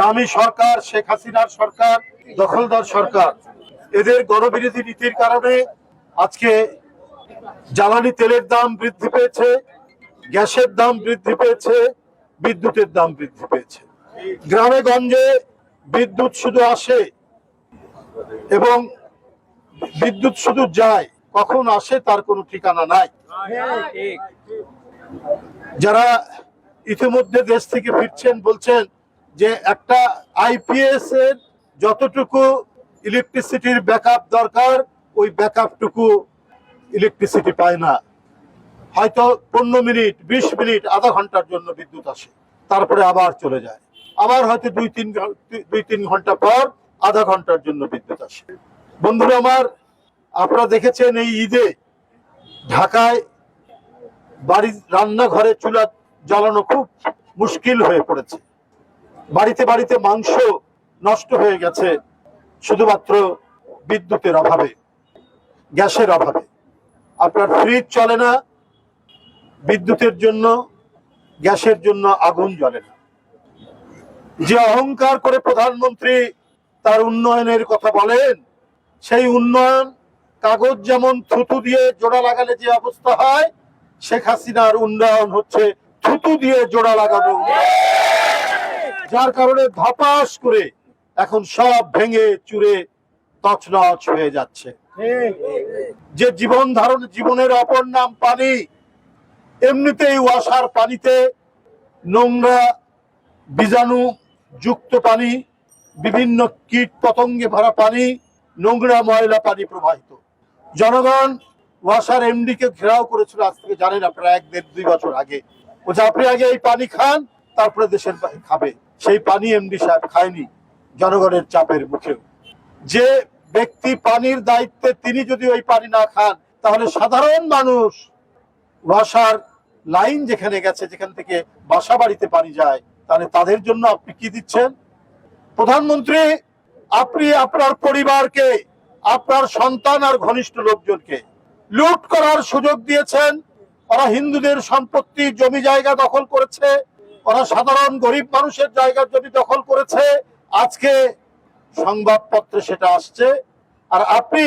দামি সরকার, শেখ হাসিনার সরকার, দখলদার সরকার। এদের গণবিরোধী নীতির কারণে আজকে জ্বালানি তেলের দাম বৃদ্ধি পেয়েছে, গ্যাসের দাম বৃদ্ধি পেয়েছে, বিদ্যুতের দাম বৃদ্ধি পেয়েছে। গ্রামে গঞ্জে বিদ্যুৎ শুধু আসে এবং বিদ্যুৎ শুধু যায়, কখন আসে তার কোনো ঠিকানা নাই। যারা ইতিমধ্যে দেশ থেকে ফিরছেন, বলছেন যে একটা আইপিএস এর যতটুকু ইলেকট্রিসিটির ব্যাকআপ দরকার, ওই ব্যাকআপটুকু ইলেকট্রিসিটি পায় না। হয়তো পনেরো মিনিট, বিশ মিনিট, আধা ঘণ্টার জন্য বিদ্যুৎ আসে, তারপরে আবার চলে যায়। আবার হয়তো দুই তিন দুই তিন ঘণ্টা পর আধা ঘণ্টার জন্য বিদ্যুৎ আসে। বন্ধুরা আমার, আপনারা দেখেছেন এই ঈদে ঢাকায় বাড়ির রান্নাঘরে চুলা জ্বালানো খুব মুশকিল হয়ে পড়েছে। বাড়িতে বাড়িতে মাংস নষ্ট হয়ে গেছে, শুধুমাত্র বিদ্যুতের অভাবে, গ্যাসের অভাবে। আপনার ফ্রিজ চলে না, বিদ্যুতের জন্য, গ্যাসের জন্য আগুন জ্বলে না। যে অহংকার করে প্রধানমন্ত্রী তার উন্নয়নের কথা বলেন, সেই উন্নয়ন কাগজ যেমন থুতু দিয়ে জোড়া লাগালে যে অবস্থা হয়, শেখ হাসিনার উন্নয়ন হচ্ছে থুতু দিয়ে জোড়া লাগানো। যার কারণে ধপাস করে এখন সব ভেঙে চুরে তছনছ হয়ে যাচ্ছে। যে জীবন ধারণ জীবনের অপর নাম পানি, এমনিতেই ওয়াসার পানিতে নোংরা, বীজাণু যুক্ত পানি, বিভিন্ন কীট পতঙ্গে ভরা পানি, নোংরা ময়লা পানি প্রবাহিত। জনগণ ওয়াসার এমডি কে ঘেরাও করেছিল আজ থেকে জানেন আপনারা, এক দেড় দুই বছর আগে। বলছে, আপনি আগে এই পানি খান, তারপরে দেশের খাবে। সেই পানি এমডি সাহেব খায়নি জনগণের চাপের মুখেও। যে ব্যক্তি পানির দায়িত্বে তিনি যদি ওই পানি না খান, তাহলে সাধারণ মানুষ ওয়াসার লাইন যেখানে গেছে, যেখান থেকে বাসা বাড়িতে পানি যায়, তাহলে তাদের জন্য আপনি কি দিচ্ছেন? প্রধানমন্ত্রী, আপনি আপনার পরিবারকে, আপনার সন্তান আর ঘনিষ্ঠ লোকজনকে লুট করার সুযোগ দিয়েছেন। ওরা হিন্দুদের সম্পত্তি, জমি জায়গা দখল করেছে। ওরা সাধারণ গরিব মানুষের জায়গা জমি দখল করেছে, আজকে সংবাদপত্রে সেটা আসছে। আর আপনি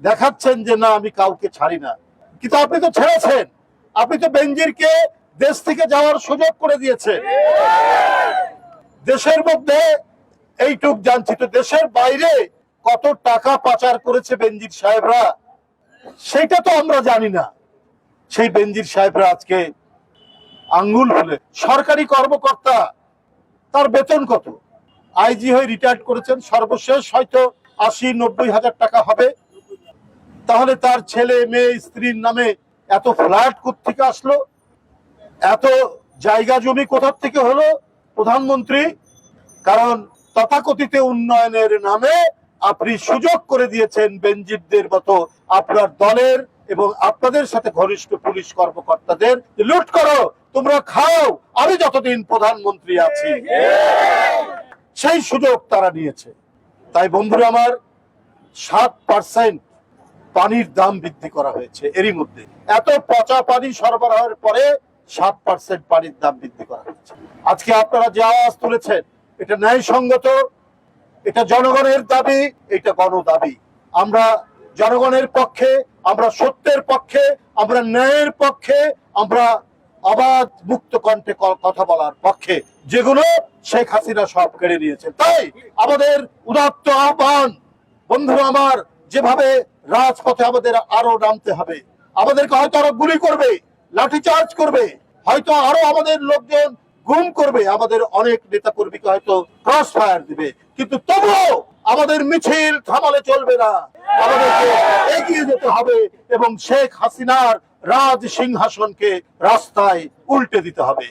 দেখাচ্ছেন যে না, আমি কাউকে ছাড়ি না। কিন্তু আপনি তো ছেড়েছেন। আপনি তো বেঞ্জিরকে দেশ থেকে যাওয়ার সুযোগ করে দিয়েছেন। দেশের মধ্যে এইটুক জানছি তো, দেশের বাইরে কত টাকা পাচার করেছে বেঞ্জির সাহেবরা, সেটা তো আমরা জানি না। সেই বেঞ্জির সাহেবরা আজকে আঙ্গুল ফুলে। সরকারি কর্মকর্তা, তার বেতন কত? আইজি হয়ে রিটায়ার্ড করেছেন, সর্বশেষ হয়তো আশি, নব্বই হাজার টাকা হবে। তাহলে তার ছেলে, মেয়ে, স্ত্রীর নামে এত ফ্ল্যাট থেকে আসলো? এত জায়গা জমি কোথার থেকে হলো? প্রধানমন্ত্রী, কারণ তথাকথিত উন্নয়নের নামে আপনি সুযোগ করে দিয়েছেন বেঞ্জিরদের মতো আপনার দলের এবং আপনাদের সাথে ঘনিষ্ঠ পুলিশ কর্মকর্তাদের। লুট করো! তোমরা খাও, আমি যতদিন প্রধানমন্ত্রী আছি। সেই সুযোগ তারা নিয়েছে। তাই বন্ধুরা আমার, সাত পার্সেন্ট পানির দাম বৃদ্ধি করা হয়েছে এরই মধ্যে। এত পচা পানি সরবরাহের পরে সাত পার্সেন্ট পানির দাম বৃদ্ধি করা হয়েছে। আজকে আপনারা যে আওয়াজ তুলেছেন, এটা ন্যায়সঙ্গত, এটা জনগণের দাবি, এটা গণ দাবি আমরা জনগণের পক্ষে, আমরা সত্যের পক্ষে, আমরা ন্যায়ের পক্ষে, আমরা অবাধ মুক্ত কণ্ঠে কথা বলার পক্ষে যেগুলো শেখ হাসিনা সব কেড়ে নিয়েছে। তাই আমাদের উদাত্ত আহ্বান, বন্ধুরা আমার, যেভাবে রাজপথে আমাদের আরও নামতে হবে, আমাদেরকে হয়তো আরও গুলি করবে, লাঠিচার্জ করবে, হয়তো আরও আমাদের লোকজন গুম করবে, আমাদের অনেক নেতা কর্মীকে হয়তো ক্রস ফায়ার দিবে, কিন্তু তবুও আমাদের মিছিল থামালে চলবে না। আমাদেরকে এগিয়ে যেতে হবে এবং শেখ হাসিনার রাজ সিংহাসনকে রাস্তায় উল্টে দিতে হবে।